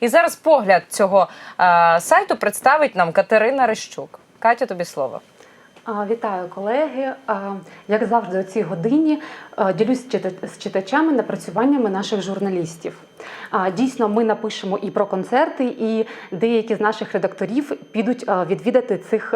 І зараз погляд цього е, сайту представить нам Катерина Рищук. Катя, тобі слово. Вітаю, колеги. Як завжди, у цій годині ділюсь з читачами напрацюваннями наших журналістів. Дійсно, ми напишемо і про концерти, і деякі з наших редакторів підуть відвідати цих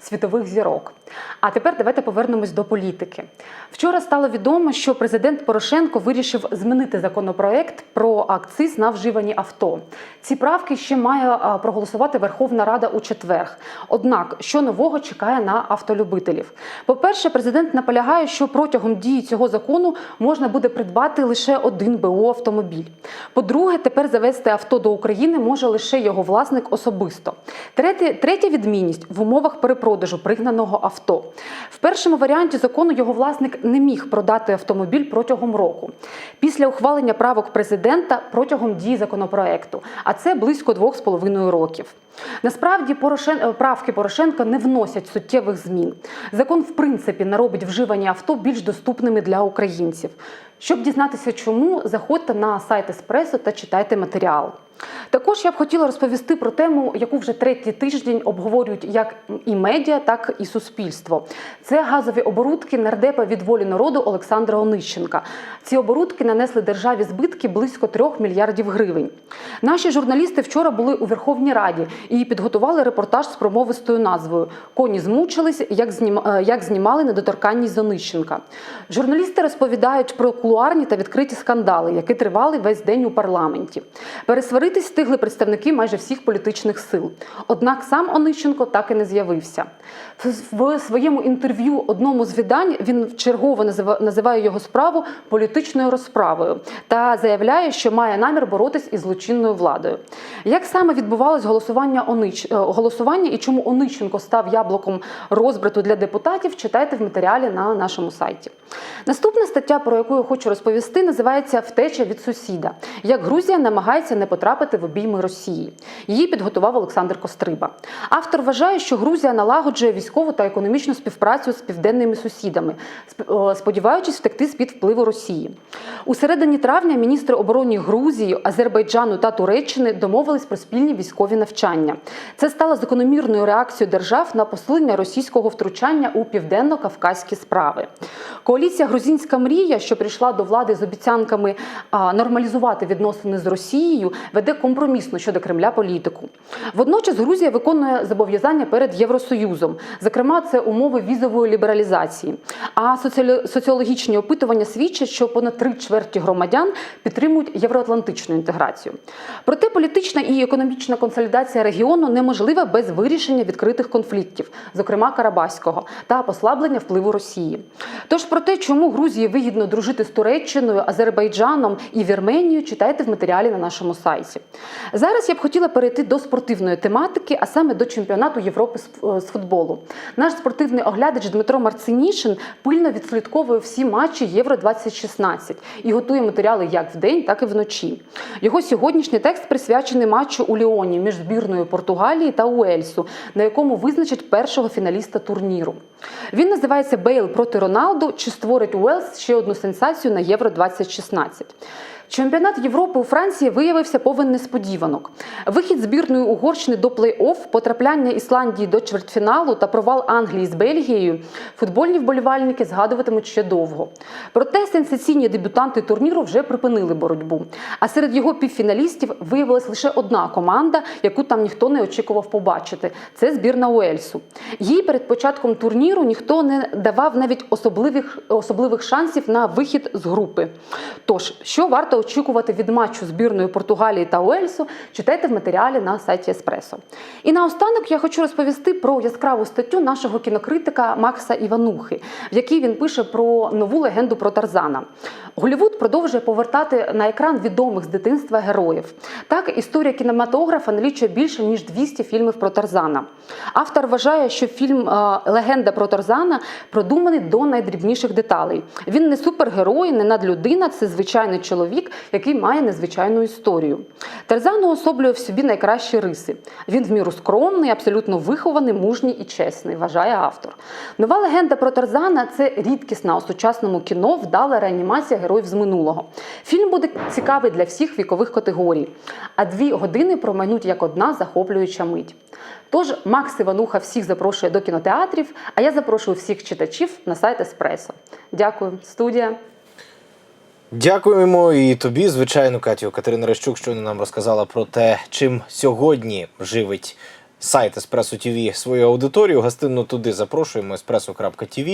світових зірок. А тепер давайте повернемось до політики. Вчора стало відомо, що президент Порошенко вирішив змінити законопроект про акциз на вживані авто. Ці правки ще має проголосувати Верховна Рада у четвер. Однак, що нового чекає на автолюбителів? По-перше, президент наполягає, що протягом дії цього закону можна буде придбати лише один БУ автомобіль. По-друге, тепер завести авто до України може лише його власник особисто. Третє, третя відмінність в умовах перепродажу пригнаного авто. В першому варіанті закону його власник не міг продати автомобіль протягом року. Після ухвалення правок президента протягом дії законопроекту, а це близько двох з половиною років. Насправді Порошен... е, правки Порошенка не вносять суттєвих змін. Закон, в принципі, наробить вживані авто більш доступними для українців. Щоб дізнатися, чому, заходьте на сайт Еспресо та читайте матеріал. Також я б хотіла розповісти про тему, яку вже третій тиждень обговорюють як і медіа, так і суспільство. Це газові оборудки нардепа від волі народу Олександра Онищенка. Ці оборудки нанесли державі збитки близько 3 мільярдів гривень. Наші журналісти вчора були у Верховній Раді і підготували репортаж з промовистою назвою Коні змучились, як, е, знімали недоторканність з Онищенка. Журналісти розповідають про кулуарні та відкриті скандали, які тривали весь день у парламенті. Пересваритись встигли представники майже всіх політичних сил. Однак сам Онищенко так і не з'явився. В- своєму інтерв'ю одному з видань він вчергово назива- називає його справу політичною розправою та заявляє, що має намір боротись із злочинною владою. Як саме відбувалось голосування Онич... е, голосування і чому Онищенко став яблуком розбрату для депутатів, читайте в матеріалі на нашому сайті. Наступна стаття, про яку я хочу розповісти, називається Втеча від сусіда. Як Грузія намагається не потрапити в обійми Росії. Її підготував Олександр Костриба. Автор вважає, що Грузія налагоджує військову та економічну співпрацю з південними сусідами, сподіваючись втекти з під впливу Росії. У середині травня міністри оборони Грузії, Азербайджану та Туреччини домовились про спільні військові навчання. Це стало закономірною реакцією держав на посилення російського втручання у південно-кавказькі справи. Коаліція Грузинська мрія, що прийшла до влади з обіцянками нормалізувати відносини з Росією, веде компромісну щодо Кремля політику. Водночас Грузія виконує зобов'язання перед Євросоюзом, зокрема, це умови візової лібералізації. А соціологічні опитування свідчать, що понад три чверті громадян підтримують євроатлантичну інтеграцію. Проте політична і економічна консолідація регіону неможлива без вирішення відкритих конфліктів, зокрема Карабаського, та послаблення впливу Росії. Тож про те, чому Грузії вигідно дружити з Туреччиною, Азербайджаном і Вірменією, читайте в матеріалі на нашому сайті. Зараз я б хотіла перейти до спортивної тематики, а саме до чемпіонату Європи з з футболу. Наш спортивний оглядач Дмитро Марцинішин пильно відслідковує всі матчі Євро 2016 і готує матеріали як вдень, так і вночі. Його сьогоднішній текст присвячений матчу у Ліоні між збірною Португалії та Уельсу, на якому визначать першого фіналіста турніру. Він називається Бейл проти Роналду. Чи створить Уелс ще одну сенсацію на Євро 2016 Чемпіонат Європи у Франції виявився повен несподіванок. Вихід збірної Угорщини до плей-офф, потрапляння Ісландії до чвертьфіналу та провал Англії з Бельгією футбольні вболівальники згадуватимуть ще довго. Проте сенсаційні дебютанти турніру вже припинили боротьбу. А серед його півфіналістів виявилась лише одна команда, яку там ніхто не очікував побачити. Це збірна Уельсу. Їй перед початком турніру ніхто не давав навіть особливих, особливих шансів на вихід з групи. Тож, що варто очікувати від матчу збірної Португалії та Уельсу, читайте в матеріалі на сайті Еспресо. І наостанок я хочу розповісти про яскраву статтю нашого кінокритика Макса Іванухи, в якій він пише про нову легенду про Тарзана. Голівуд продовжує повертати на екран відомих з дитинства героїв. Так, історія кінематографа налічує більше ніж 200 фільмів про Тарзана. Автор вважає, що фільм е, Легенда про Тарзана продуманий до найдрібніших деталей. Він не супергерой, не надлюдина, це звичайний чоловік, чоловік, який має незвичайну історію. Тарзан уособлює в собі найкращі риси. Він в міру скромний, абсолютно вихований, мужній і чесний, вважає автор. Нова легенда про Тарзана це рідкісна у сучасному кіно вдала реанімація героїв з минулого. Фільм буде цікавий для всіх вікових категорій, а дві години промайнуть як одна захоплююча мить. Тож Макс Івануха всіх запрошує до кінотеатрів, а я запрошую всіх читачів на сайт Еспресо. Дякую, студія. Дякуємо і тобі, звичайно, Катю. Катерина Рещук щойно нам розказала про те, чим сьогодні живить сайт Еспресо ТВ свою аудиторію. Гостинно туди запрошуємо espresso.tv.